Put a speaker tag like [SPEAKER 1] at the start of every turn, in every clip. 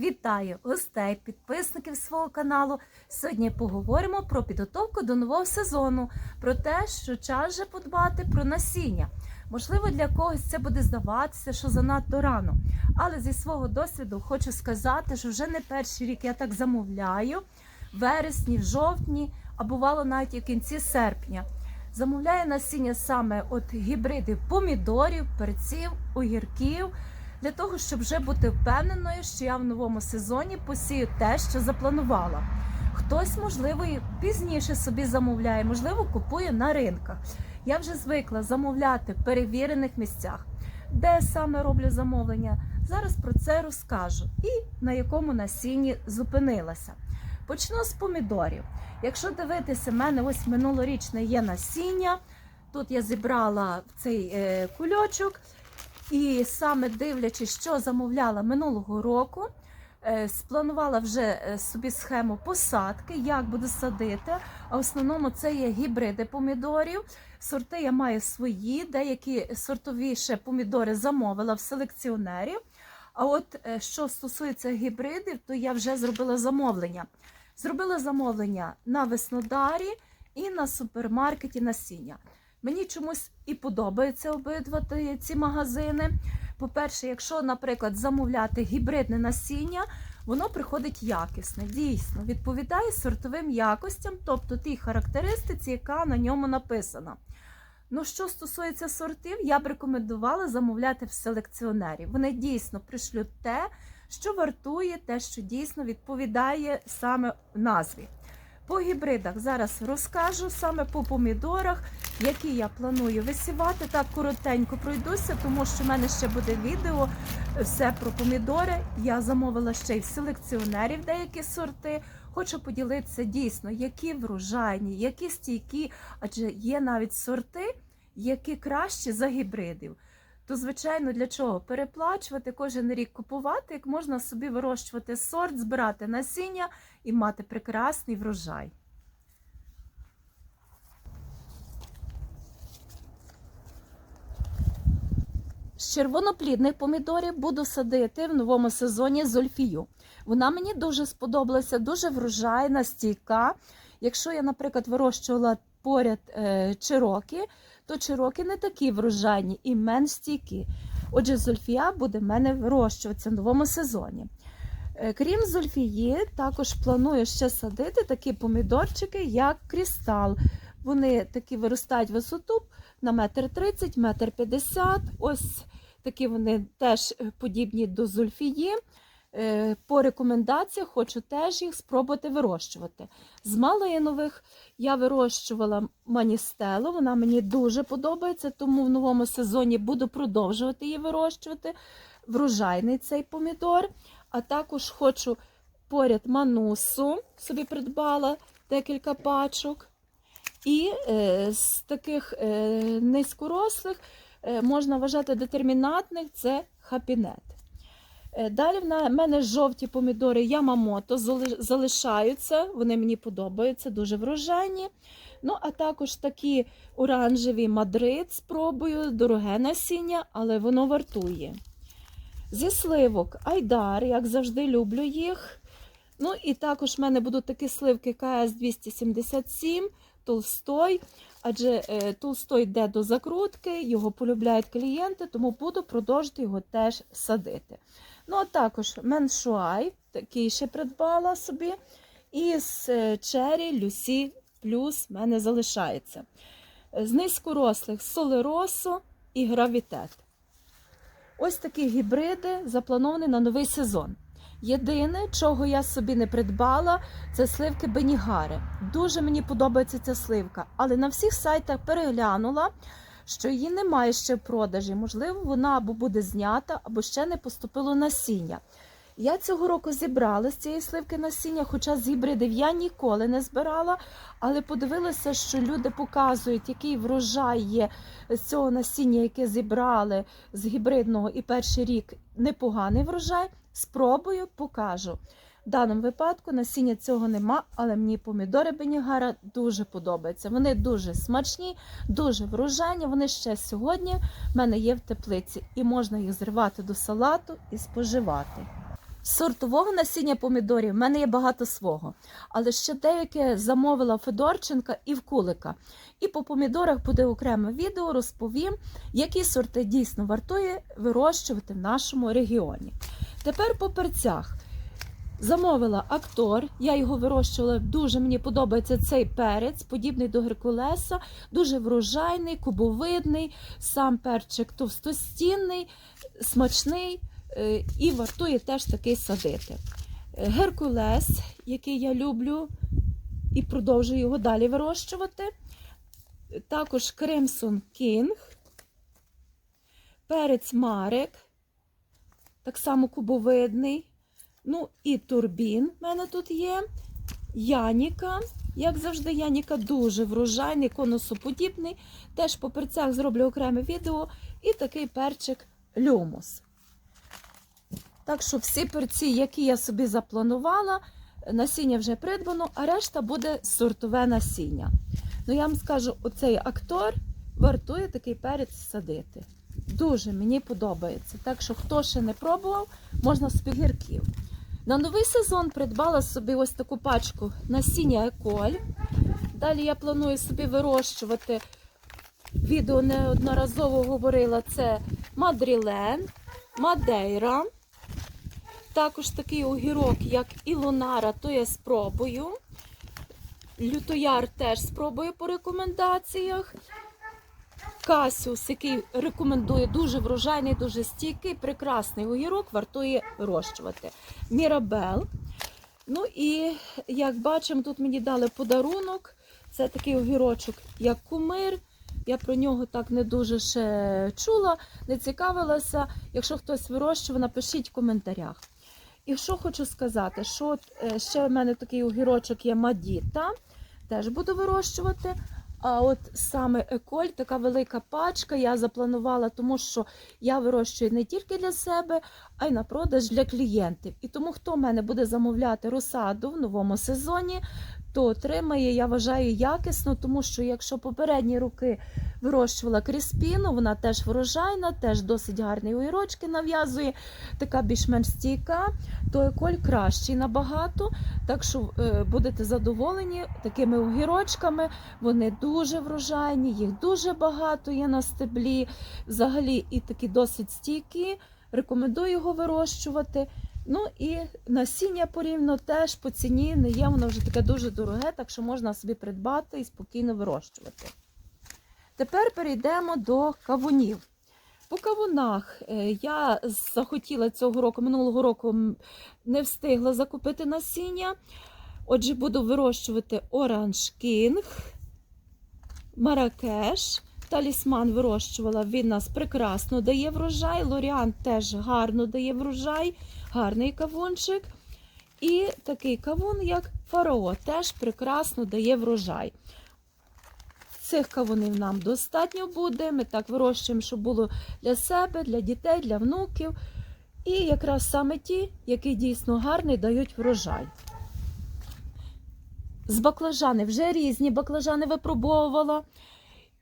[SPEAKER 1] Вітаю гостей, підписників свого каналу. Сьогодні поговоримо про підготовку до нового сезону, про те, що час вже подбати про насіння. Можливо, для когось це буде здаватися, що занадто рано. Але зі свого досвіду хочу сказати, що вже не перший рік я так замовляю в вересні, в жовтні, а бувало навіть в кінці серпня. Замовляю насіння саме от гібридів помідорів, перців, огірків для того, щоб вже бути впевненою, що я в новому сезоні посію те, що запланувала. Хтось, можливо, пізніше собі замовляє, можливо, купує на ринках. Я вже звикла замовляти в перевірених місцях. Де саме роблю замовлення? Зараз про це розкажу і на якому насінні зупинилася. Почну з помідорів. Якщо дивитися, в мене ось минулорічне є насіння. Тут я зібрала цей е, кульочок. І саме дивлячись, що замовляла минулого року, е, спланувала вже е, собі схему посадки, як буду садити. А в основному це є гібриди помідорів. Сорти я маю свої, деякі сортові ще помідори замовила в селекціонерів. А от е, що стосується гібридів, то я вже зробила замовлення. Зробила замовлення на Веснодарі і на супермаркеті насіння. Мені чомусь і подобаються обидва ці магазини. По-перше, якщо, наприклад, замовляти гібридне насіння, воно приходить якісне, дійсно відповідає сортовим якостям, тобто тій характеристиці, яка на ньому написана. Ну, що стосується сортів, я б рекомендувала замовляти в селекціонерів. Вони дійсно пришлють те, що вартує, те, що дійсно відповідає саме назві. По гібридах зараз розкажу саме по помідорах, які я планую висівати. Так коротенько пройдуся, тому що в мене ще буде відео все про помідори. Я замовила ще й в селекціонерів деякі сорти. Хочу поділитися дійсно, які врожайні, які стійкі, адже є навіть сорти, які кращі за гібридів. То, звичайно, для чого переплачувати кожен рік купувати, як можна собі вирощувати сорт, збирати насіння і мати прекрасний врожай. З червоноплідних помідорів буду садити в новому сезоні зольфію. Вона мені дуже сподобалася, дуже врожайна, стійка. Якщо я, наприклад, вирощувала поряд е, чироки, то чироки не такі врожайні і менш стійкі. Отже, зольфія буде в мене вирощуватися в новому сезоні. Е, Крім зольфії, також планую ще садити такі помідорчики, як крістал. Вони такі виростають висоту на метр тридцять, метр п'ятдесят. Ось такі вони теж е, подібні до зульфії. Е, По рекомендаціях хочу теж їх спробувати вирощувати. З малинових я вирощувала маністелу, вона мені дуже подобається, тому в новому сезоні буду продовжувати її вирощувати. Врожайний цей помідор. А також хочу поряд манусу, собі придбала декілька пачок. І е, з таких е, низькорослих е, можна вважати детермінатних це хапінет. Е, Далі в мене жовті помідори Ямамото залишаються, вони мені подобаються, дуже врожайні. Ну, а також такі оранжеві Мадрид спробую, дороге насіння, але воно вартує. Зі сливок Айдар, як завжди, люблю їх. Ну і також в мене будуть такі сливки КС 277, Толстой. Адже е, Толстой йде до закрутки, його полюбляють клієнти, тому буду продовжити його теж садити. Ну, а також меншуай, такий ще придбала собі. І з Черрі Люсі плюс в мене залишається. Е, З низькорослих солеросо і гравітет. Ось такі гібриди заплановані на новий сезон. Єдине, чого я собі не придбала, це сливки Бенігари. Дуже мені подобається ця сливка, але на всіх сайтах переглянула, що її немає ще в продажі. Можливо, вона або буде знята, або ще не поступило насіння. Я цього року зібрала з цієї сливки насіння, хоча з гібридів я ніколи не збирала, але подивилася, що люди показують, який врожай є з цього насіння, яке зібрали з гібридного і перший рік непоганий врожай. Спробую, покажу. В даному випадку насіння цього нема, але мені помідори Бенігара дуже подобаються. Вони дуже смачні, дуже врожайні. Вони ще сьогодні в мене є в теплиці, і можна їх зривати до салату і споживати. Сортового насіння помідорів в мене є багато свого, але ще деяке замовила Федорченка і в кулика. І по помідорах буде окреме відео, розповім, які сорти дійсно вартує вирощувати в нашому регіоні. Тепер по перцях. Замовила актор, я його вирощувала. Дуже мені подобається цей перець, подібний до Геркулеса, дуже врожайний, кубовидний, сам перчик товстостінний, смачний е, і вартує теж такий садити. Е, Геркулес, який я люблю і продовжую його далі вирощувати. Також Кримсон Кінг, перець Марик, так само кубовидний. Ну і турбін в мене тут є. Яніка. Як завжди, Яніка дуже врожайний, конусоподібний. Теж по перцях зроблю окреме відео. І такий перчик люмус. Так що всі перці, які я собі запланувала, насіння вже придбано, а решта буде сортове насіння. Ну, я вам скажу, оцей актор вартує такий перець садити. Дуже мені подобається. Так що, хто ще не пробував, можна собі гірків. На новий сезон придбала собі ось таку пачку насіння еколь. Далі я планую собі вирощувати. Відео неодноразово говорила, це Мадрілен, Мадейра. Також такий огірок, як Ілонара, то я спробую. Лютояр теж спробую по рекомендаціях. Касіус, який рекомендує дуже врожайний, дуже стійкий, прекрасний огірок, вартує вирощувати. Мірабел. Ну і як бачимо, тут мені дали подарунок. Це такий огірочок, як кумир. Я про нього так не дуже ще чула, не цікавилася. Якщо хтось вирощував, напишіть в коментарях. І що хочу сказати, що е, ще в мене такий огірочок є Мадіта, теж буду вирощувати. А от саме еколь, така велика пачка, я запланувала, тому що я вирощую не тільки для себе, а й на продаж для клієнтів. І тому, хто в мене буде замовляти розсаду в новому сезоні, то отримає, я вважаю, якісно, тому що якщо попередні роки вирощувала кріспіну, вона теж врожайна, теж досить гарні огірочки нав'язує, така більш-менш стійка, то еколь кращий набагато. Так що е, будете задоволені такими огірочками. Вони дуже врожайні, їх дуже багато є на стеблі. Взагалі і такі досить стійкі. Рекомендую його вирощувати. Ну і насіння порівно теж по ціні не є, воно вже таке дуже дороге, так що можна собі придбати і спокійно вирощувати. Тепер перейдемо до кавунів. По кавунах е, я захотіла цього року, минулого року не встигла закупити насіння. Отже, буду вирощувати Оранж Кінг, Маракеш. Талісман вирощувала, він нас прекрасно дає врожай. Лоріан теж гарно дає врожай, гарний кавунчик. І такий кавун, як фарао, теж прекрасно дає врожай. Цих кавунів нам достатньо буде. Ми так вирощуємо, щоб було для себе, для дітей, для внуків. І якраз саме ті, які дійсно гарні, дають врожай. З баклажани вже різні баклажани випробовувала.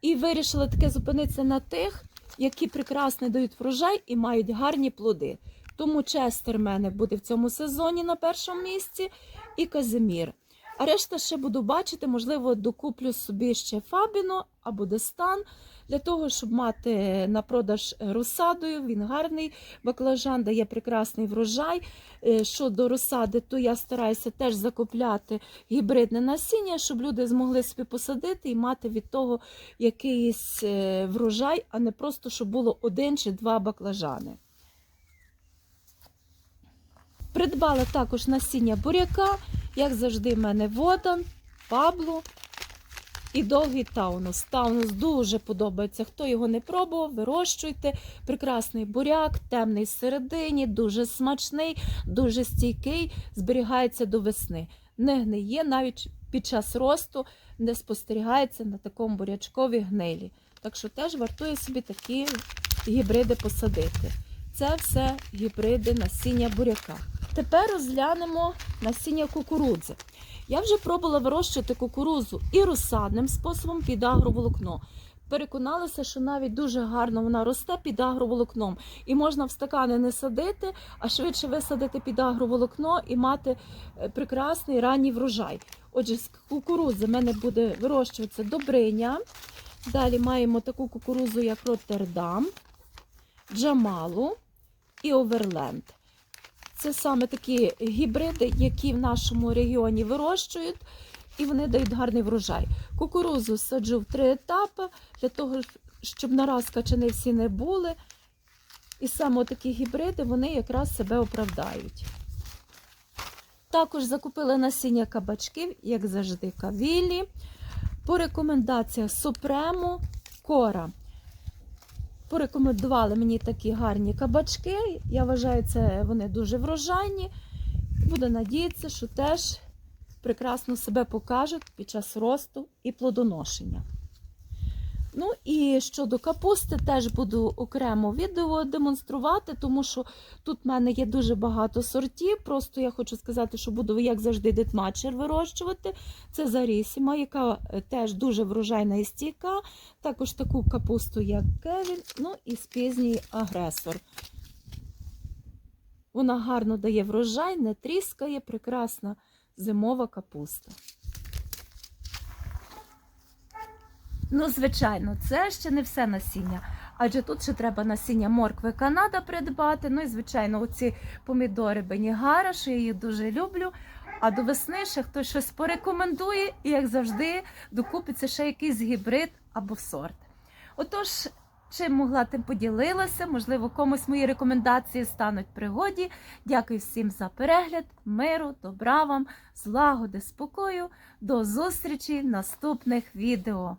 [SPEAKER 1] І вирішила таке зупинитися на тих, які прекрасно дають врожай і мають гарні плоди. Тому Честер в мене буде в цьому сезоні на першому місці і Казимір. А решта ще буду бачити, можливо, докуплю собі ще Фабіно або Дестан для того, щоб мати на продаж розсадою. Він гарний баклажан, дає прекрасний врожай. Е, Щодо розсади, то я стараюся теж закупляти гібридне насіння, щоб люди змогли собі посадити і мати від того якийсь е, врожай, а не просто, щоб було один чи два баклажани. Придбала також насіння буряка, як завжди, в мене водан, пабло і довгий таунус. Таунус дуже подобається. Хто його не пробував, вирощуйте. Прекрасний буряк, темний всередині, дуже смачний, дуже стійкий, зберігається до весни. Не гниє навіть під час росту, не спостерігається на такому бурячкові гнилі. Так що теж вартує собі такі гібриди посадити. Це все гібриди насіння буряка. Тепер розглянемо насіння кукурудзи. Я вже пробувала вирощувати кукурудзу і розсадним способом під агроволокно. переконалася, що навіть дуже гарно вона росте під агроволокном. І можна в стакани не садити, а швидше висадити під агроволокно і мати е, прекрасний ранній врожай. Отже, з кукурудзи в мене буде вирощуватися добриня. Далі маємо таку кукурудзу, як Роттердам, Джамалу і Оверленд. Це саме такі гібриди, які в нашому регіоні вирощують, і вони дають гарний врожай. Кукурузу саджу в три етапи для того, щоб нараз качани всі не були. І саме такі гібриди вони якраз себе оправдають. Також закупили насіння кабачків, як завжди, кавілі. По рекомендаціях Супрему Кора. Порекомендували мені такі гарні кабачки. Я вважаю, це вони дуже врожайні. Буду надіятися, що теж прекрасно себе покажуть під час росту і плодоношення. Ну і щодо капусти, теж буду окремо відео демонструвати, тому що тут в мене є дуже багато сортів. Просто я хочу сказати, що буду, як завжди, дитмачер вирощувати. Це Зарісіма, яка е, теж дуже врожайна і стійка. Також таку капусту, як Кевін, ну і спізній агресор. Вона гарно дає врожай, не тріскає, прекрасна зимова капуста. Ну, звичайно, це ще не все насіння. Адже тут ще треба насіння моркви Канада придбати. Ну і, звичайно, оці помідори Бенігара, що я їх дуже люблю. А до весни ще хтось щось порекомендує, і, як завжди, докупиться ще якийсь гібрид або сорт. Отож, чим могла, тим поділилася. Можливо, комусь мої рекомендації стануть пригоді. Дякую всім за перегляд, миру, добра вам, злагоди, спокою. До зустрічі в наступних відео.